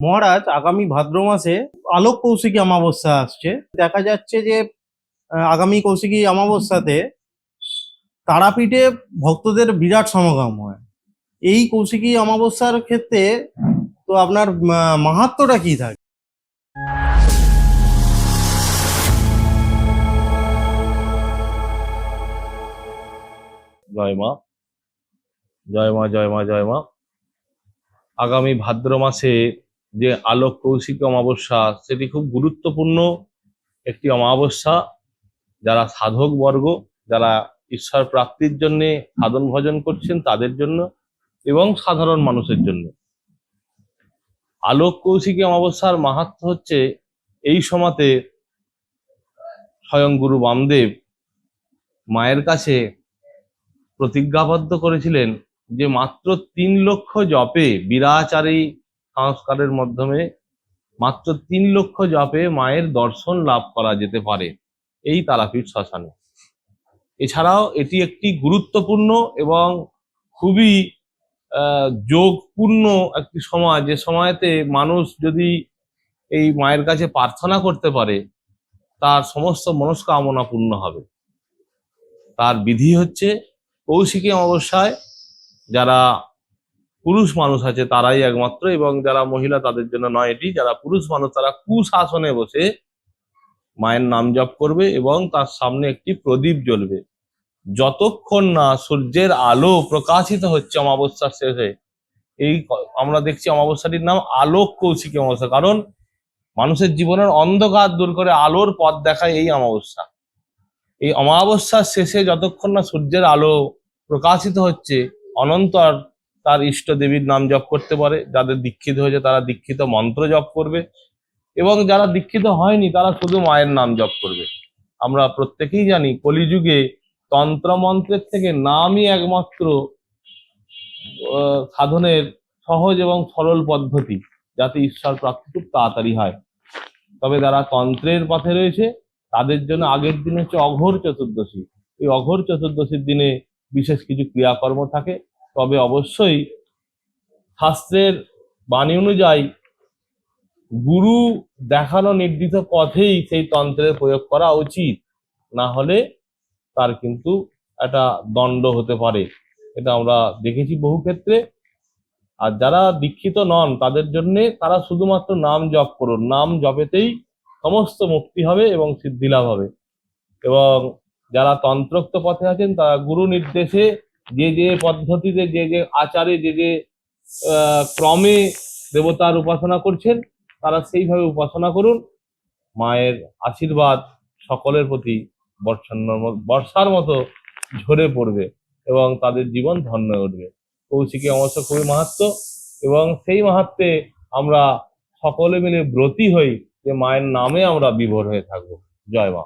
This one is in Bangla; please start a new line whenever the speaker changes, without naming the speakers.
মহারাজ আগামী ভাদ্র মাসে আলোক কৌশিকী অমাবস্যা আসছে। দেখা যাচ্ছে যে আগামী কৌশিকী অমাবস্যাতে তারাপীঠে ভক্তদের বিরাট সমাগম হয়। এই কৌশিকী অমাবস্যার ক্ষেত্রে তো আপনার আহ, মাহাত্ম্যটা কি থাকে?
জয় মা। জয় মা জয় মা জয় মা। আগামী ভাদ্র মাসে যে আলোক কৌশিক অমাবস্যা, সেটি খুব গুরুত্বপূর্ণ একটি অমাবস্যা। যারা সাধক বর্গ, যারা ঈশ্বর প্রাপ্তির জন্য সাধন ভজন করছেন তাদের জন্য এবং সাধারণ মানুষের জন্য। আলোক কৌশিকী অমাবস্যার মাহাত্ম হচ্ছে, এই সময়তে স্বয়ং গুরু বামদেব মায়ের কাছে প্রতিজ্ঞাবদ্ধ করেছিলেন যে মাত্র তিন লক্ষ জপে বিরাচারী সংস্কারের মাধ্যমে মাত্র তিন লক্ষ জপে মায়ের দর্শন লাভ করা যেতে পারে। এই তারাপীঠ শ্মশানে। এছাড়াও এটি একটি গুরুত্বপূর্ণ এবং খুবই যোগপূর্ণ একটি সময় যে সময়তে মানুষ যদি এই মায়ের কাছে প্রার্থনা করতে পারে, তার সমস্ত মনস্কামনা পূর্ণ হবে। তার বিধি হচ্ছে কৌশিকী অমাবস্যায় যারা পুরুষ মানুষ আছে তারাই একমাত্র এবং যারা মহিলা তাদের জন্য নয় এটি, যারা পুরুষ মানুষ তারা কুশাসনে বসে মায়ের নাম জপ করবে এবং তার সামনে একটি প্রদীপ জ্বলবে। যতক্ষণ না সূর্যের আলো প্রকাশিত হচ্ছে অমাবস্যার শেষে, এই আমরা দেখছি অমাবস্যাটির নাম আলোক কৌশিকী অমাবস্যা, কারণ মানুষের জীবনের অন্ধকার দূর করে আলোর পথ দেখায় এই অমাবস্যা। এই অমাবস্যার শেষে যতক্ষণ না সূর্যের আলো প্রকাশিত হচ্ছে, অনন্তর তার ইষ্ট দেবীর নাম জপ করতে পারে, যাদের দীক্ষিত হয়েছে তারা দীক্ষিত মন্ত্র জপ করবে, এবং যারা দীক্ষিত হয়নি তারা শুধু মায়ের নাম জপ করবে। আমরা প্রত্যেকেই জানি কলিযুগে তন্ত্র মন্ত্রের থেকে নামই একমাত্র সাধনের সহজ এবং সরল পদ্ধতি, যাতে ঈশ্বর প্রাপ্তি খুব তাড়াতাড়ি হয়। তবে যারা তন্ত্রের পথে রয়েছে, তাদের জন্য আগের দিন হচ্ছে অঘোর চতুর্দশী। এই অঘোর চতুর্দশীর দিনে বিশেষ কিছু ক্রিয়াকর্ম থাকে তবে অবশ্যই শাস্ত্রের বাণী অনুযায়ী গুরু দেখানো নির্দিষ্ট পথেই সেই তন্ত্রের প্রয়োগ করা উচিত। না হলে তার কিন্তু একটা দণ্ড হতে পারে। এটা আমরা দেখেছি বহু ক্ষেত্রে। আর যারা দীক্ষিত নন, তাদের জন্য তারা শুধুমাত্র নাম জপ করুন। নাম জপেতেই সমস্ত মুক্তি হবে এবং সিদ্ধি লাভ হবে। এবং যারা তন্ত্রোক্ত পথে আছেন, তারা গুরু নির্দেশে যে যে পদ্ধতিতে যে যে আচারে যে যে ক্রমে দেবতার উপাসনা করছেন, তারা সেইভাবে উপাসনা করুন। মায়ের আশীর্বাদ সকলের প্রতি বর্ষার বর্ষার মতো ঝরে পড়বে এবং তাদের জীবন ধন্য উঠবে। কৌশিকী অবশ্য খুবই মাহাত্ম এবং সেই মাহাত্মে আমরা সকলে মিলে ব্রতী হই যে মায়ের নামে আমরা বিভোর হয়ে থাকব। জয় মা।